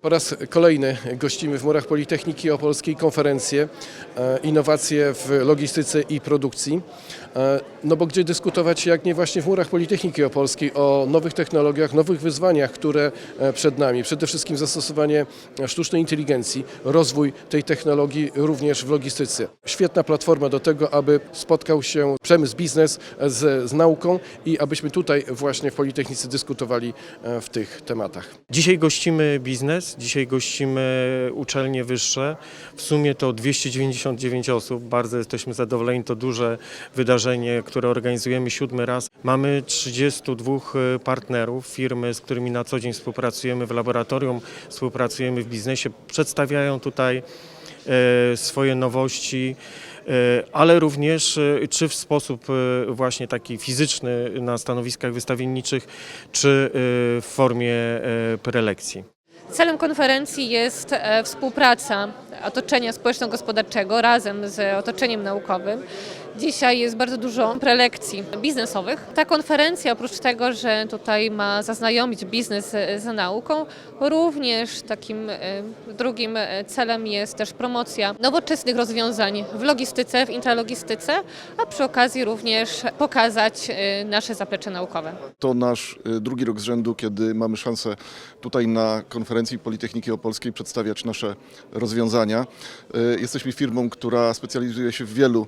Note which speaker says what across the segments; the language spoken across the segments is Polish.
Speaker 1: Po raz kolejny gościmy w murach Politechniki Opolskiej konferencję e, Innowacje w logistyce i produkcji. E, No bo gdzie dyskutować jak nie właśnie w murach Politechniki Opolskiej o nowych technologiach, nowych wyzwaniach, które e, przed nami. Przede wszystkim zastosowanie sztucznej inteligencji, rozwój tej technologii również w logistyce. Świetna platforma do tego, aby spotkał się przemysł, biznes z, z nauką i abyśmy tutaj właśnie w Politechnice dyskutowali w tych tematach.
Speaker 2: Dzisiaj gościmy biznes, dzisiaj gościmy uczelnie wyższe. W sumie to 299 osób. Bardzo jesteśmy zadowoleni. To duże wydarzenie, które organizujemy siódmy raz. Mamy 32 partnerów, firmy, z którymi na co dzień współpracujemy w laboratorium, współpracujemy w biznesie. Przedstawiają tutaj e, swoje nowości, e, ale również czy w sposób właśnie taki fizyczny na stanowiskach wystawienniczych, czy w formie prelekcji.
Speaker 3: Celem konferencji jest e, współpraca otoczenia społeczno-gospodarczego razem z otoczeniem naukowym. Dzisiaj jest bardzo dużo prelekcji biznesowych. Ta konferencja, oprócz tego, że tutaj ma zaznajomić biznes z nauką, również takim e, drugim e, celem jest też promocja nowoczesnych rozwiązań w logistyce, w intralogistyce, a przy okazji również pokazać e, nasze zaplecze naukowe.
Speaker 4: To nasz drugi rok z rzędu, kiedy mamy szansę tutaj na konferencji Politechniki Opolskiej przedstawiać nasze rozwiązania. Jesteśmy firmą, która specjalizuje się w wielu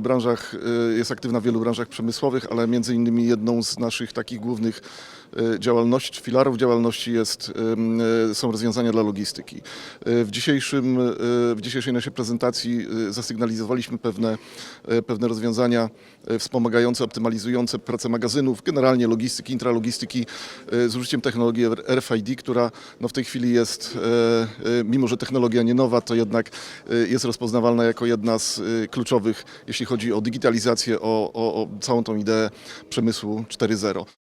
Speaker 4: branżach, y, jest aktywna w wielu branżach przemysłowych, ale między innymi jedną z naszych takich głównych y, działalności, filarów działalności jest, y, są rozwiązania dla logistyki. Y, W, dzisiejszym, w dzisiejszej naszej prezentacji zasygnalizowaliśmy pewne, pewne rozwiązania wspomagające, optymalizujące pracę magazynów, generalnie logistyki, intralogistyki z użyciem technologii RFID, która no w tej chwili jest, y, y, mimo że technologia nie nowa, to jednak y, jest rozpoznawalna jako jedna z kluczowych, jeśli chodzi o digitalizację, o, o, o całą tą ideę przemysłu 4.0.